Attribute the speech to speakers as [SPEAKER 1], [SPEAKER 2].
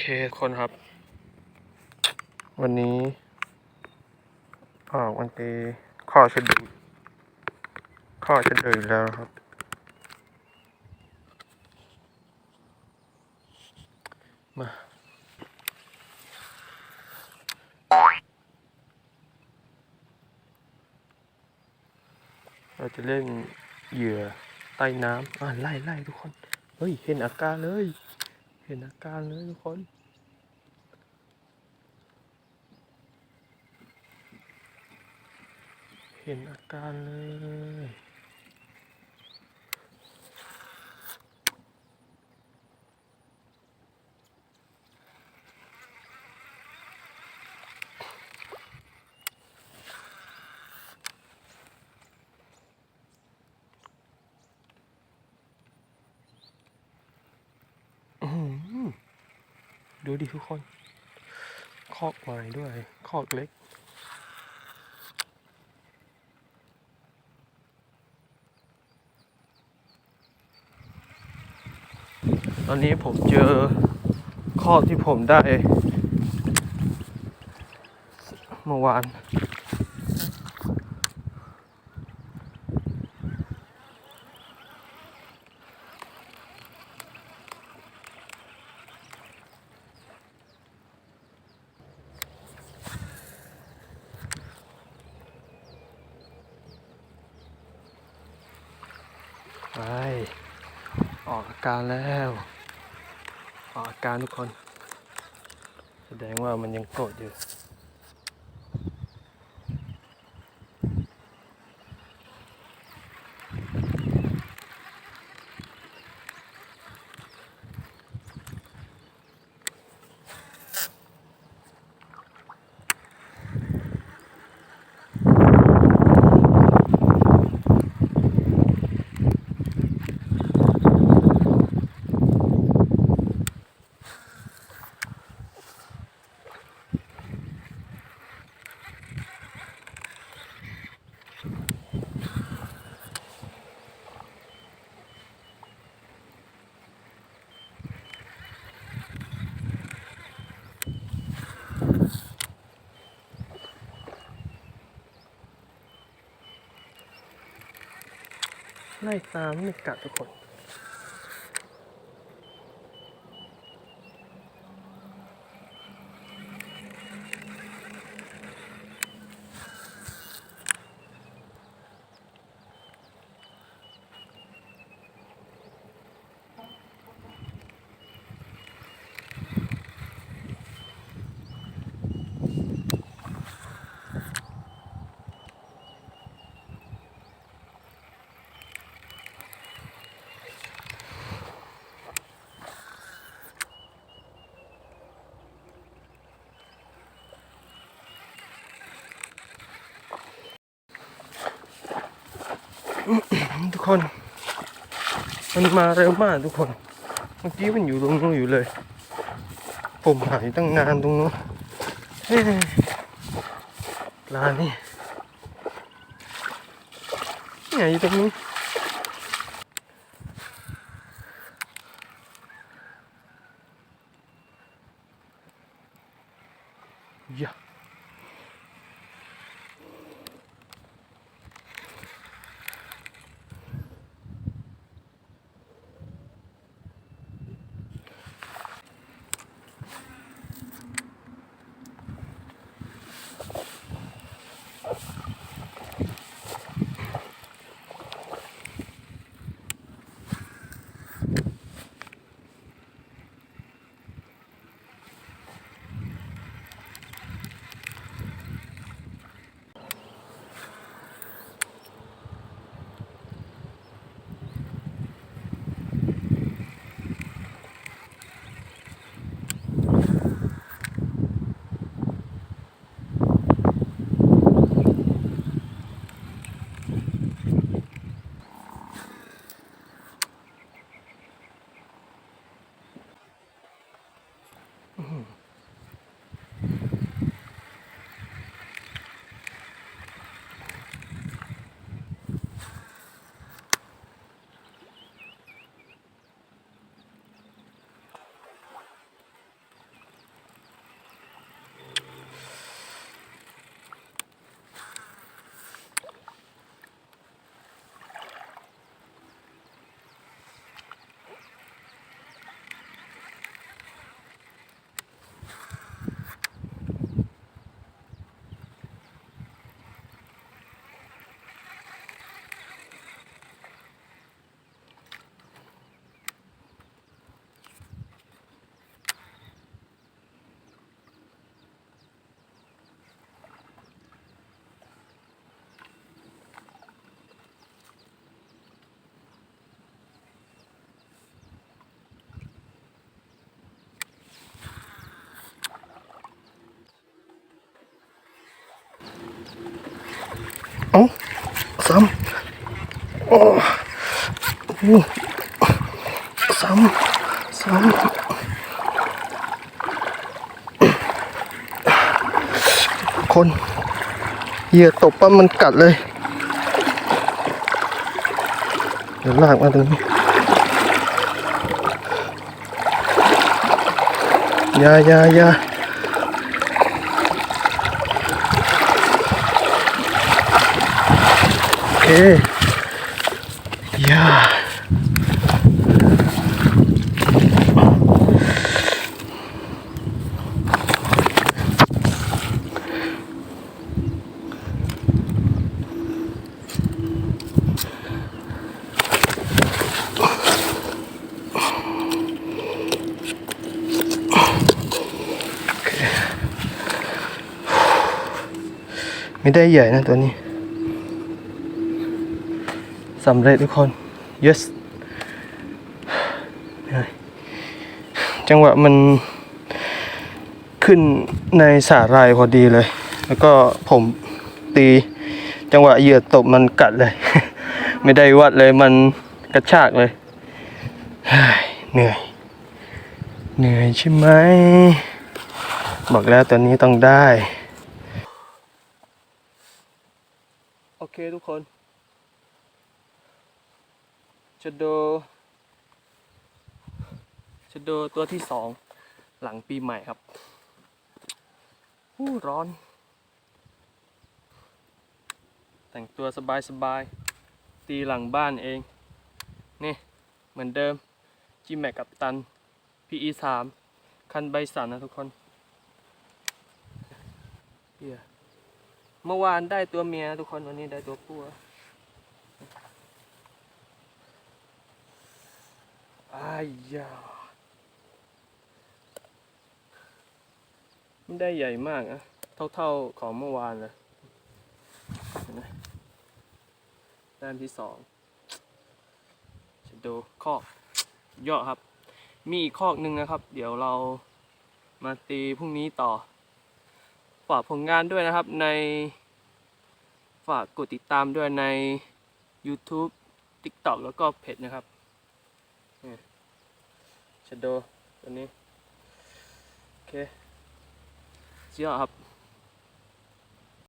[SPEAKER 1] เคคนครับ วันนี้ออกวันตีข้อชะดูข้อชะดูอีกแล้วครับ มาเราจะเล่นเหยื่อใต้น้ำอ่าไล่ไล่ทุกคน เฮ้ย เห็นอากาเลย เห็นอาการเลยทุกคนเห็นอาการเลย อื้อหือ ดูดิทุกคน คอกใหม่ด้วย คอกเล็ก ตอนนี้ผมเจอคอกที่ผมได้ เมื่อวาน ไปออกอาการแล้ว ออกอาการทุกคน แสดงว่ามันยังโกรธอยู่ ไล่ตามนี่กะทุกคน ทุกคน มันมาเร็วมากทุกคน เมื่อกี้มันอยู่ตรงนู้นอยู่เลย ผมหายตั้งนานตรงนู้นลานนี่ไงอยู่ตรงนี้ เอาซ้ำโอ้โหซ้ำซ้ำคนเหยื่อตบปั๊บมันกัดเลย เดี๋ยวลากมาตรงนี้ยายายา โอเคอยาไม่ได้ใหญ่นะตัวนี้ สำเร็จทุกคน yes จังหวะมันขึ้นในสาหร่ายพอดีเลย แล้วก็ผมตีจังหวะเหยื่อตบมันกัดเลย ไม่ได้วัดเลยมันกระชากเลยเฮ้ยเหนื่อย เหนื่อยใช่ไหม บอกแล้วตัวนี้ต้องได้ โอเคทุกคน ชะโดชะโดตัวที่สองหลังปีใหม่ครับอู้ร้อน แต่งตัวสบายสบายๆตีหลังบ้านเอง นี่ เหมือนเดิมจีแม็กกับตัน PE สามคันใบสันนะทุกคนเหี้ยเมื่อวานได้ตัวเมียทุกคนวันนี้ได้ตัวผู้ อะอายยาไม่ได้ใหญ่มากอะเท่าๆของเมื่อวานเลยเห็นไหมแต้มที่สองจะดูคอกยอดครับ มีอีกคอกหนึ่งนะครับ เดี๋ยวเรามาตีพรุ่งนี้ต่อ ฝากผลงานด้วยนะครับใน ฝากกดติดตามด้วยใน YouTube TikTok แล้วก็เพจนะครับ ชโดตัวนี้ โอเคเสียครับ